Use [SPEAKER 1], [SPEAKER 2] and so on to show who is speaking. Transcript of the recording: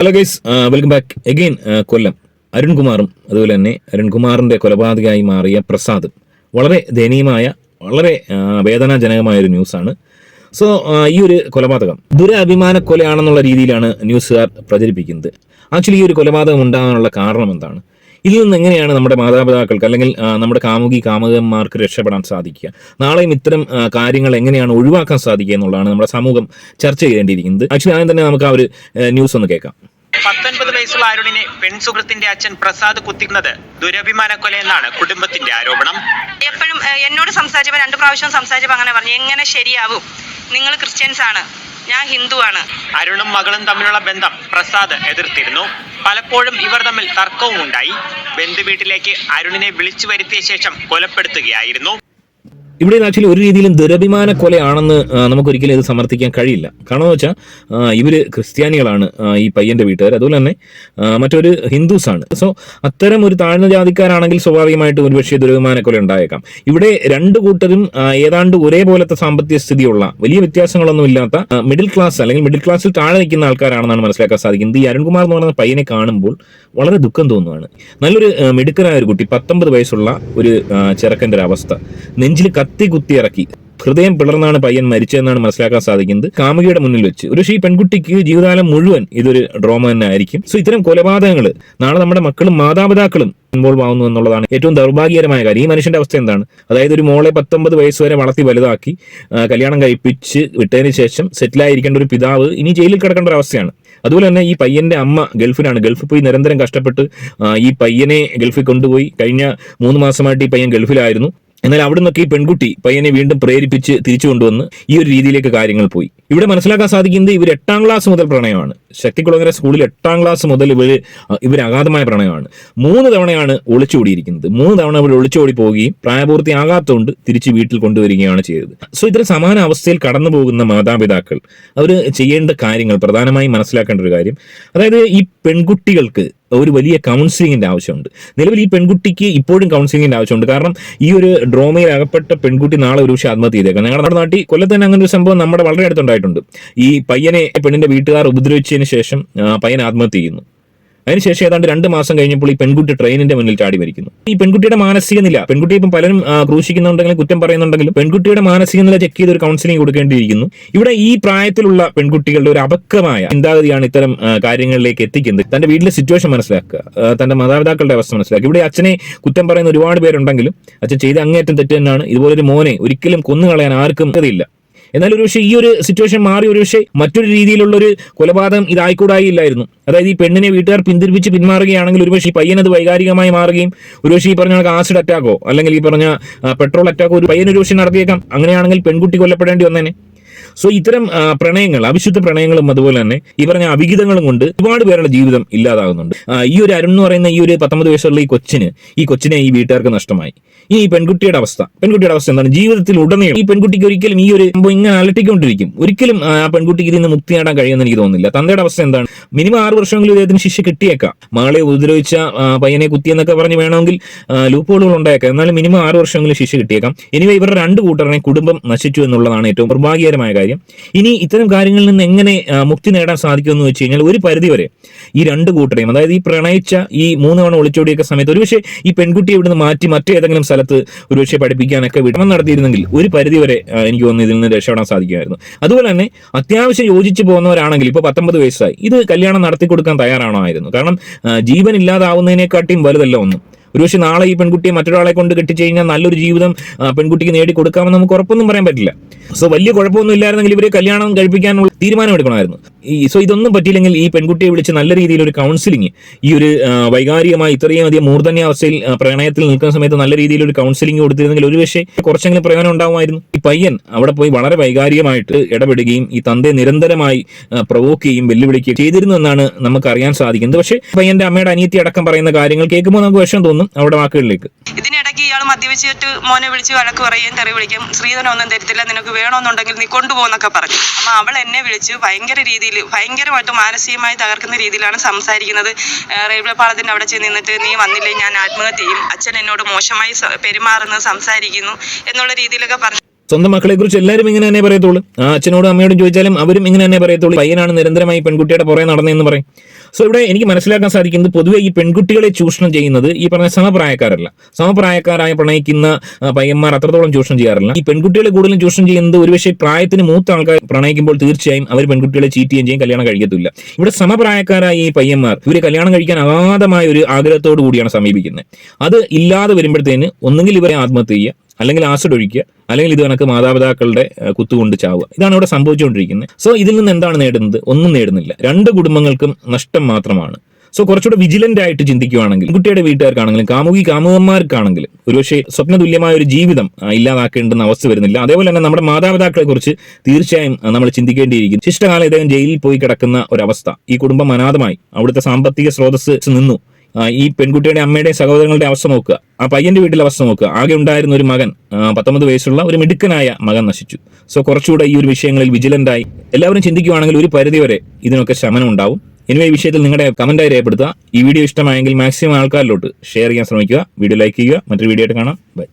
[SPEAKER 1] Hello guys welcome back again Kollam. അരുൺകുമാറും അതുപോലെ തന്നെ അരുൺകുമാറിന്റെ കൊലപാതകയായി മാറിയ പ്രസാദ്. വളരെ ദയനീയമായ വളരെ വേദനാജനകമായ ഒരു ന്യൂസാണ് സോ ഈ ഒരു കൊലപാതകം ദുരഭിമാന കൊലയാണെന്നുള്ള രീതിയിലാണ് ന്യൂസുകാർ പ്രചരിപ്പിക്കുന്നത്. ആക്ച്വലി ഈ ഒരു കൊലപാതകം ഉണ്ടാകാനുള്ള കാരണം എന്താണ്? ഇതിൽ നിന്ന് എങ്ങനെയാണ് നമ്മുടെ മാതാപിതാക്കൾക്ക് അല്ലെങ്കിൽ നമ്മുടെ കാമുകി കാമുകന്മാർക്ക് രക്ഷപ്പെടാൻ സാധിക്കുക? നാളെയും ഇത്തരം കാര്യങ്ങൾ എങ്ങനെയാണ് ഒഴിവാക്കാൻ സാധിക്കുക എന്നുള്ളതാണ് നമ്മുടെ സമൂഹം ചർച്ച ചെയ്യേണ്ടിയിരിക്കുന്നത്. ആക്ച്വലി ആദ്യം തന്നെ നമുക്ക് ആ ഒരു ന്യൂസ് ഒന്ന് കേൾക്കാം.
[SPEAKER 2] പത്തൊൻപത് വയസ്സുള്ള അരുണിനെ പെൺസുഹൃത്തിന്റെ അച്ഛൻ പ്രസാദ് കുത്തിക്കുന്നത് ദുരഭിമാന കൊല എന്നാണ് കുടുംബത്തിന്റെ ആരോപണം.
[SPEAKER 3] എപ്പോഴും എന്നോട് സംസാരിച്ചപ്പോൾ രണ്ടു പ്രാവശ്യം സംസാരിച്ചപ്പോൾ അങ്ങനെ പറഞ്ഞു എങ്ങനെ ശരിയാവും? നിങ്ങൾ ക്രിസ്ത്യൻസ് ആണ് ഞാൻ ഹിന്ദുവാണ്
[SPEAKER 2] അരുണും മകളും തമ്മിലുള്ള ബന്ധം പ്രസാദ് എതിർത്തിരുന്നു. പലപ്പോഴും ഇവർ തമ്മിൽ തർക്കവും ഉണ്ടായി. ബന്ധുവീട്ടിലേക്ക് അരുണിനെ വിളിച്ചു വരുത്തിയ ശേഷം കൊലപ്പെടുത്തുകയായിരുന്നു.
[SPEAKER 1] ഇവിടെ ആക്ച്വലി ഒരു രീതിയിലും ദുരഭിമാന കൊലയാണെന്ന് നമുക്കൊരിക്കലും ഇത് സമർത്ഥിക്കാൻ കഴിയില്ല. കാരണം എന്ന് വെച്ചാൽ ഇവർ ക്രിസ്ത്യാനികളാണ് ഈ പയ്യന്റെ വീട്ടുകാർ അതുപോലെ തന്നെ മറ്റൊരു ഹിന്ദുസാണ്. സോ അത്തരം ഒരു താഴ്ന്ന ജാതിക്കാരാണെങ്കിൽ സ്വാഭാവികമായിട്ടും ഒരുപക്ഷെ ദുരഭിമാന കൊല ഉണ്ടായേക്കാം. ഇവിടെ രണ്ട് കൂട്ടരും ഏതാണ്ട് ഒരേപോലത്തെ സാമ്പത്തിക സ്ഥിതിയുള്ള വലിയ വ്യത്യാസങ്ങളൊന്നും ഇല്ലാത്ത മിഡിൽ ക്ലാസ് അല്ലെങ്കിൽ മിഡിൽ ക്ലാസ്സിൽ താഴെ നിൽക്കുന്ന ആൾക്കാരാണെന്നാണ് മനസ്സിലാക്കാൻ സാധിക്കുന്നത്. ഈ അരുൺകുമാർ എന്ന് പറയുന്ന പയ്യനെ കാണുമ്പോൾ വളരെ ദുഃഖം തോന്നുവാണ്. നല്ലൊരു മിടുക്കനായ ഒരു കുട്ടി പത്തൊമ്പത് വയസ്സുള്ള ഒരു ചെറുക്കന്റെ ഒരു അവസ്ഥ. നെഞ്ചിൽ കത്തി കുത്തി ഇറക്കി ഹൃദയം പിളർന്നാണ് പയ്യൻ മരിച്ചതെന്നാണ് മനസ്സിലാക്കാൻ സാധിക്കുന്നത്. കാമുകിയുടെ മുന്നിൽ വെച്ച്. ഒരു ഈ പെൺകുട്ടിക്ക് ജീവിതകാലം മുഴുവൻ ഇതൊരു ഡ്രോമ തന്നെ ആയിരിക്കും. സോ ഇത്തരം കൊലപാതകങ്ങൾ നാളെ നമ്മുടെ മക്കളും മാതാപിതാക്കളും ഇൻവോൾവ് ആവുന്നു എന്നുള്ളതാണ് ഏറ്റവും ദൗർഭാഗ്യകരമായ കാര്യം. ഈ മനുഷ്യന്റെ അവസ്ഥ എന്താണ്? അതായത് ഒരു മോളെ പത്തൊമ്പത് വയസ്സ് വരെ വളർത്തി വലുതാക്കി കല്യാണം കഴിപ്പിച്ച് വിട്ടതിന് ശേഷം സെറ്റിലായിരിക്കേണ്ട ഒരു പിതാവ് ഇനി ജയിലിൽ കിടക്കേണ്ട ഒരു അവസ്ഥയാണ്. അതുപോലെ തന്നെ ഈ പയ്യന്റെ അമ്മ ഗൾഫിലാണ്. ഗൾഫിൽ പോയി നിരന്തരം കഷ്ടപ്പെട്ട് ഈ പയ്യനെ ഗൾഫിൽ കൊണ്ടുപോയി. കഴിഞ്ഞ മൂന്ന് മാസമായിട്ട് ഈ പയ്യൻ ഗൾഫിലായിരുന്നു. എന്നാൽ അവിടെ നിന്നൊക്കെ ഈ പെൺകുട്ടി പയ്യനെ വീണ്ടും പ്രേരിപ്പിച്ച് തിരിച്ചു കൊണ്ടുവന്ന് ഈ ഒരു രീതിയിലേക്ക് കാര്യങ്ങൾ പോയി. ഇവിടെ മനസ്സിലാക്കാൻ സാധിക്കുന്നത് ഇവർ എട്ടാം ക്ലാസ് മുതൽ പ്രണയമാണ്. ശക്തികുളങ്ങര സ്കൂളിൽ എട്ടാം ക്ലാസ് മുതൽ ഇവർ ഇവർ അഗാധമായ പ്രണയമാണ്. മൂന്ന് തവണയാണ് ഒളിച്ചോടിയിരിക്കുന്നത് മൂന്ന് തവണ ഇവർ ഒളിച്ചോടി പോവുകയും പ്രായപൂർത്തിയാകാത്തതുകൊണ്ട് തിരിച്ച് വീട്ടിൽ കൊണ്ടുവരികയാണ് ചെയ്തത്. സോ ഇത്തരം സമാന അവസ്ഥയിൽ കടന്നു പോകുന്ന മാതാപിതാക്കൾ അവർ ചെയ്യേണ്ട കാര്യങ്ങൾ പ്രധാനമായും മനസ്സിലാക്കേണ്ട ഒരു കാര്യം അതായത് ഈ പെൺകുട്ടികൾക്ക് ഒരു വലിയ കൗൺസിലിങ്ങിന്റെ ആവശ്യമുണ്ട്. നിലവിൽ ഈ പെൺകുട്ടിക്ക് ഇപ്പോഴും കൗൺസിലിങ്ങിന്റെ ആവശ്യമുണ്ട്. കാരണം ഈ ഒരു ഡ്രോമയിൽ അകപ്പെട്ട പെൺകുട്ടി നാളെ ഒരു പക്ഷേ ആത്മഹത്യ ചെയ്തേക്കാം. ഞങ്ങളുടെ നാട്ടിൽ കൊല്ലത്ത് തന്നെ അങ്ങനെ ഒരു സംഭവം നമ്മുടെ വളരെ അടുത്തുണ്ടായിട്ടുണ്ട്. ഈ പയ്യനെ പെണ്ണിന്റെ വീട്ടുകാർ ഉപദ്രവിച്ചതിന് ശേഷം പയ്യൻ ആത്മഹത്യ ചെയ്യുന്നു. അതിനുശേഷം ഏതാണ്ട് രണ്ട് മാസം കഴിഞ്ഞപ്പോൾ ഈ പെൺകുട്ടി ട്രെയിനിന്റെ മുന്നിൽ ചാടി മരിക്കുന്നു. ഈ പെൺകുട്ടിയുടെ മാനസിക നില പെൺകുട്ടി ഇപ്പം പലരും ക്രൂശിക്കുന്നുണ്ടെങ്കിലും കുറ്റം പറയുന്നുണ്ടെങ്കിലും പെൺകുട്ടിയുടെ മാനസിക നില ചെക്ക് ചെയ്ത് ഒരു കൗൺസിലിംഗ് കൊടുക്കേണ്ടിയിരിക്കുന്നു. ഇവിടെ ഈ പ്രായത്തിലുള്ള പെൺകുട്ടികളുടെ ഒരു അപക്വമായ ചിന്താഗതിയാണ് ഇത്തരം കാര്യങ്ങളിലേക്ക് എത്തിക്കുന്നത്. തന്റെ വീട്ടിലെ സിറ്റുവേഷൻ മനസ്സിലാക്കുക തന്റെ മാതാപിതാക്കളുടെ അവസ്ഥ മനസ്സിലാക്കുക. ഇവിടെ അച്ഛനെ കുറ്റം പറയുന്ന ഒരുപാട് പേരുണ്ടെങ്കിലും അച്ഛൻ ചെയ്ത് അങ്ങേറ്റം തെറ്റ് തന്നെയാണ്. ഇതുപോലൊരു മോനെ ഒരിക്കലും കൊന്നുകളയാൻ ആർക്കും ഗതിയില്ല എന്നാൽ ഒരു പക്ഷേ ഈ ഒരു സിറ്റുവേഷൻ മാറി ഒരു പക്ഷേ മറ്റൊരു രീതിയിലുള്ള ഒരു കൊലപാതകം ഇതായിക്കൂടായില്ലായിരുന്നു. അതായത് ഈ പെണ്ണിനെ വീട്ടുകാർ പിന്തിരിപ്പിച്ച് പിന്മാറുകയാണെങ്കിൽ ഒരു പക്ഷേ ഈ പയ്യനത് വൈകാരികമായി മാറുകയും ഒരു പക്ഷേ ഈ പറഞ്ഞ ആസിഡ് അറ്റാക്കോ അല്ലെങ്കിൽ ഈ പറഞ്ഞ പെട്രോൾ അറ്റാക്കോ ഒരു പയ്യൻ ഒരു പക്ഷേ നടത്തിയേക്കാം. അങ്ങനെയാണെങ്കിൽ പെൺകുട്ടി കൊല്ലപ്പെടേണ്ടി വന്നേനെ. സോ ഇത്തരം പ്രണയങ്ങൾ അവിശുദ്ധ പ്രണയങ്ങളും അതുപോലെ തന്നെ ഈ പറഞ്ഞ അവിഹിതങ്ങളും കൊണ്ട് ഒരുപാട് പേരുടെ ജീവിതം ഇല്ലാതാകുന്നുണ്ട്. ഈ ഒരു അരുൺ എന്ന് പറയുന്ന ഈ ഒരു പത്തൊമ്പത് വയസ്സുള്ള ഈ കൊച്ചിന് ഈ കൊച്ചിനെ ഈ വീട്ടുകാർക്ക് നഷ്ടമായി. ഈ പെൺകുട്ടിയുടെ അവസ്ഥ പെൺകുട്ടിയുടെ അവസ്ഥ എന്താണ്? ജീവിതത്തിൽ ഉടനീളം ഈ പെൺകുട്ടിക്ക് ഒരിക്കലും ഈ ഒരു സംഭവം ഇങ്ങനെ അലട്ടിക്കൊണ്ടിരിക്കും. ഒരിക്കലും ആ പെൺകുട്ടിക്ക് ഇതിന് മുക്തി നേടാൻ കഴിയുമെന്ന് എനിക്ക് തോന്നുന്നില്ല. തന്തയുടെ അവസ്ഥ എന്താണ്? മിനിമം ആറ് വർഷമെങ്കിലും ഇദ്ദേഹത്തിന് ശിക്ഷ കിട്ടിയേക്കാം. മകളെ ഉപദ്രവിച്ച പയ്യനെ കുത്തിയെന്നൊക്കെ പറഞ്ഞ് വേണമെങ്കിൽ ലൂപ്പോളുകൾ ഉണ്ടായേക്കാം. എന്നാലും മിനിമം ആറ് വർഷമെങ്കിലും ശിക്ഷ കിട്ടിയേക്കാം. ഇനി ഇവരുടെ രണ്ട് കൂട്ടറിനെ കുടുംബം നശിച്ചു എന്നുള്ളതാണ് ഏറ്റവും നിർഭാഗ്യകരമായ കാര്യം. ഇനി ഇത്തരം കാര്യങ്ങളിൽ നിന്ന് എങ്ങനെ മുക്തി നേടാൻ സാധിക്കുമെന്ന് വെച്ച് കഴിഞ്ഞാൽ ഒരു പരിധിവരെ ഈ രണ്ട് കൂട്ടരെയും അതായത് ഈ പ്രണയിച്ച ഈ മൂന്ന് തവണ ഒളിച്ചോടിയൊക്കെ സമയത്ത് ഒരുപക്ഷെ ഈ പെൺകുട്ടിയെ ഇവിടുന്ന് മാറ്റി മറ്റേതെങ്കിലും സ്ഥലത്ത് ഒരുപക്ഷെ പഠിപ്പിക്കാനൊക്കെ വിടണം നടത്തിയിരുന്നെങ്കിൽ ഒരു പരിധിവരെ എനിക്ക് തോന്നുന്നു ഇതിൽ നിന്ന് രക്ഷപ്പെടാൻ സാധിക്കുമായിരുന്നു. അതുപോലെ തന്നെ അത്യാവശ്യം യോജിച്ച് പോകുന്നവരാണെങ്കിൽ ഇപ്പോൾ പത്തൊമ്പത് വയസ്സായി. ഇത് കല്യാണം നടത്തി കൊടുക്കാൻ തയ്യാറാണോ ആയിരുന്നു? കാരണം ജീവൻ ഇല്ലാതാവുന്നതിനെക്കാട്ടിയും വലുതല്ല ഒന്നും. ഒരുപക്ഷെ നാളെ ഈ പെൺകുട്ടിയെ മറ്റൊരാളെ കൊണ്ട് കെട്ടിച്ചു കഴിഞ്ഞാൽ നല്ലൊരു ജീവിതം പെൺകുട്ടിക്ക് നേടി കൊടുക്കാമെന്ന് നമുക്ക് ഉറപ്പൊന്നും പറയാൻ പറ്റില്ല. സോ വലിയ കുഴപ്പമൊന്നും ഇല്ലായിരുന്നെങ്കിൽ ഇവരെ കല്യാണം കഴിപ്പിക്കാനുള്ള തീരുമാനം എടുക്കണമായിരുന്നു. ഈ സോ ഇതൊന്നും പറ്റിയില്ലെങ്കിൽ ഈ പെൺകുട്ടിയെ വിളിച്ച് നല്ല രീതിയിൽ ഒരു കൗൺസിലിംഗ് ഈ ഒരു വൈകാരികമായി ഇത്രയും അധികം മൂർധന്യാവസ്ഥയിൽ പ്രണയത്തിൽ നിൽക്കുന്ന സമയത്ത് നല്ല രീതിയിൽ ഒരു കൗൺസിലിംഗ് കൊടുത്തിരുന്നെങ്കിൽ ഒരുപക്ഷെ കുറച്ചെങ്കിലും പ്രയോജനം ഉണ്ടാവുമായിരുന്നു. ഈ പയ്യൻ അവിടെ പോയി വളരെ വൈകാരികമായിട്ട് ഇടപെടുകയും ഈ തന്തയെ നിരന്തരമായി പ്രവോക്ക് ചെയ്യും വെല്ലുവിളിക്കുകയും ചെയ്തിരുന്നു എന്നാണ് നമുക്ക് അറിയാൻ സാധിക്കുന്നത്. പക്ഷേ പയ്യന്റെ അമ്മയുടെ അനിയത്തി അടക്കം പറയുന്ന കാര്യങ്ങൾ കേൾക്കുമ്പോൾ നമുക്ക് വിഷം തോന്നും. അവിടെ വാക്കുകളിലേക്ക്.
[SPEAKER 3] ഇതിനിടയ്ക്ക് ഇയാൾ മദ്യപിച്ചിട്ട് മോനെ വിളിച്ച് വഴക്ക് പറയുകയും തെറി വിളിക്കും. ശ്രീധനം ഒന്നും തരത്തില്ല നിനക്ക് വേണമെന്നുണ്ടെങ്കിൽ നീ കൊണ്ടുപോകുന്നൊക്കെ പറഞ്ഞു. അപ്പൊ അവൾ എന്നെ വിളിച്ച് ഭയങ്കര രീതിയിൽ ഭയങ്കരമായിട്ട് മാനസികമായി തകർക്കുന്ന രീതിയിലാണ് സംസാരിക്കുന്നത്. റെയിൽവേ പാളത്തിന്റെ അവിടെ ചെന്ന് നിന്നിട്ട് നീ വന്നില്ലേ ഞാൻ ആത്മഹത്യ ചെയ്യും. അച്ഛൻ എന്നോട് മോശമായി പെരുമാറുന്നു സംസാരിക്കുന്നു എന്നുള്ള രീതിയിലൊക്കെ പറഞ്ഞു.
[SPEAKER 1] സ്വന്തം മക്കളെ കുറിച്ച് എല്ലാവരും ഇങ്ങനെ തന്നെ പറയത്തുള്ളൂ. ആ അച്ഛനോടും അമ്മയോടും ചോദിച്ചാലും അവരും ഇങ്ങനെ തന്നെ പറയത്തുള്ളൂ. പയ്യനാണ് നിരന്തരമായി പെൺകുട്ടിയുടെ പുറകെ നടന്നതെന്ന് പറയും. സോ ഇവിടെ എനിക്ക് മനസ്സിലാക്കാൻ സാധിക്കുന്നത് പൊതുവെ ഈ പെൺകുട്ടികളെ ചൂഷണം ചെയ്യുന്നത് ഈ പറഞ്ഞ സമപ്രായക്കാരല്ല. സമപ്രായക്കാരായ പ്രണയിക്കുന്ന പയ്യന്മാർ അത്രത്തോളം ചൂഷണം ചെയ്യാറില്ല. ഈ പെൺകുട്ടികളെ കൂടുതലും ചൂഷണം ചെയ്യുന്നത് ഒരുപക്ഷെ പ്രായത്തിന് മൂത്ത ആൾക്കാർ പ്രണയിക്കുമ്പോൾ തീർച്ചയായും അവർ പെൺകുട്ടികളെ ചീറ്റ് ചെയ്യുകയും ചെയ്യും കല്യാണം കഴിക്കത്തില്ല. ഇവിടെ സമപ്രായക്കാരായ ഈ പയ്യന്മാർ ഇവരെ കല്യാണം കഴിക്കാൻ അഗാധമായ ഒരു ആഗ്രഹത്തോടു കൂടിയാണ് സമീപിക്കുന്നത്. അത് ഇല്ലാതെ വരുമ്പോഴത്തേന് ഒന്നുകിൽ ഇവരെ ആത്മഹത്യ ചെയ്യുക അല്ലെങ്കിൽ ആസിഡ് ഒഴിക്കുക അല്ലെങ്കിൽ ഇത് കണക്ക് മാതാപിതാക്കളുടെ കുത്തുകൊണ്ട് ചാവുക. ഇതാണ് ഇവിടെ സംഭവിച്ചുകൊണ്ടിരിക്കുന്നത്. സോ ഇതിൽ നിന്ന് എന്താണ് നേടുന്നത്? ഒന്നും നേടുന്നില്ല. രണ്ട് കുടുംബങ്ങൾക്കും നഷ്ടം മാത്രമാണ്. സോ കുറച്ചുകൂടെ വിജിലന്റ് ആയിട്ട് ചിന്തിക്കുകയാണെങ്കിൽ കുട്ടിയുടെ വീട്ടുകാർക്കാണെങ്കിലും കാമുകി കാമുകന്മാർക്കാണെങ്കിലും ഒരുപക്ഷെ സ്വപ്ന തുല്യമായ ഒരു ജീവിതം ഇല്ലാതാക്കേണ്ടുന്ന അവസ്ഥ വരുന്നില്ല. അതേപോലെ തന്നെ നമ്മുടെ മാതാപിതാക്കളെ കുറിച്ച് തീർച്ചയായും നമ്മൾ ചിന്തിക്കേണ്ടിയിരിക്കും ശിഷ്ടകാലം ഇദ്ദേഹം ജയിലിൽ പോയി കിടക്കുന്ന ഒരവസ്ഥ. ഈ കുടുംബം അനാഥമായി. അവിടുത്തെ സാമ്പത്തിക സ്രോതസ് നിന്നു. ഈ പെൺകുട്ടിയുടെ അമ്മയുടെയും സഹോദരങ്ങളുടെ അവസ്ഥ നോക്കുക. ആ പയ്യന്റെ വീട്ടിലെ അവസ്ഥ നോക്കുക. ആകെ ഉണ്ടായിരുന്ന ഒരു മകൻ പത്തൊമ്പത് വയസ്സുള്ള ഒരു മിടുക്കനായ മകൻ നശിച്ചു. സോ കുറച്ചുകൂടെ ഈ ഒരു വിഷയങ്ങളിൽ വിജിലന്റായി എല്ലാവരും ചിന്തിക്കുകയാണെങ്കിൽ ഒരു പരിധിവരെ ഇതിനൊക്കെ ശമനം ഉണ്ടാവും. എനിവേ ഈ വിഷയത്തിൽ നിങ്ങളുടെ കമന്റായി രേഖപ്പെടുത്തുക. ഈ വീഡിയോ ഇഷ്ടമായെങ്കിൽ മാക്സിമം ആൾക്കാരിലോട്ട് ഷെയർ ചെയ്യാൻ ശ്രമിക്കുക. വീഡിയോ ലൈക്ക് ചെയ്യുക. മറ്റൊരു വീഡിയോ ആയിട്ട് കാണാം. ബൈ